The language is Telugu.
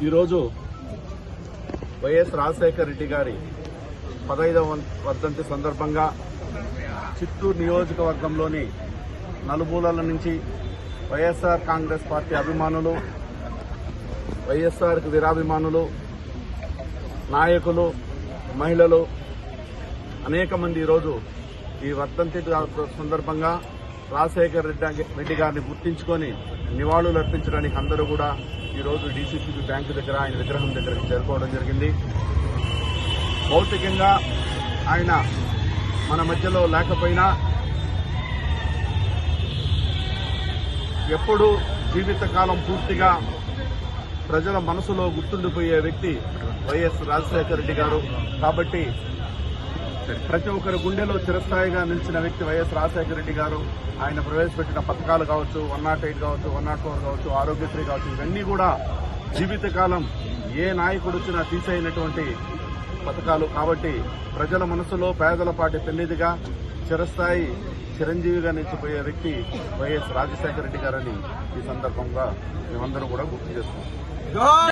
ఈరోజు వైఎస్ రాజశేఖర రెడ్డి గారి పదైదవ వర్ధంతి సందర్భంగా చిత్తూరు నియోజకవర్గంలోని నలుమూలల నుంచి వైఎస్ఆర్ కాంగ్రెస్ పార్టీ అభిమానులు వైఎస్ఆర్ వీరాభిమానులు నాయకులు మహిళలు అనేక మంది ఈరోజు ఈ వర్ధంతి సందర్భంగా రాజశేఖర రెడ్డి రెడ్డి గారిని గుర్తించుకొని నివాళులు అర్పించడానికి అందరూ కూడా ఈరోజు డీసీసీబీ బ్యాంకు దగ్గర ఆయన విగ్రహం దగ్గరికి చేరుకోవడం జరిగింది. భౌతికంగా ఆయన మన మధ్యలో లేకపోయినా ఎప్పుడూ జీవితకాలం పూర్తిగా ప్రజల మనసులో గుర్తుండిపోయే వ్యక్తి వైఎస్ రాజశేఖర రెడ్డి గారు. కాబట్టి ప్రతి ఒక్కరి గుండెలో చిరస్థాయిగా నిలిచిన వ్యక్తి వైఎస్ రాజశేఖర రెడ్డి గారు ఆయన ప్రవేశపెట్టిన పథకాలు కావచ్చు వన్ నాట్ ఎయిట్ కావచ్చు వన్ నాట్ ఫోర్ కావచ్చు ఆరోగ్యశ్రీ కావచ్చు ఇవన్నీ కూడా జీవితకాలం ఏ నాయకుడు వచ్చినా తీసేయనటువంటి పథకాలు. కాబట్టి ప్రజల మనసులో పేదల పాటి పెన్నిదిగా చిరస్థాయి చిరంజీవిగా నిలిచిపోయే వ్యక్తి వైఎస్ రాజశేఖర రెడ్డి గారని ఈ సందర్భంగా మేమందరం కూడా గుర్తు చేస్తున్నాం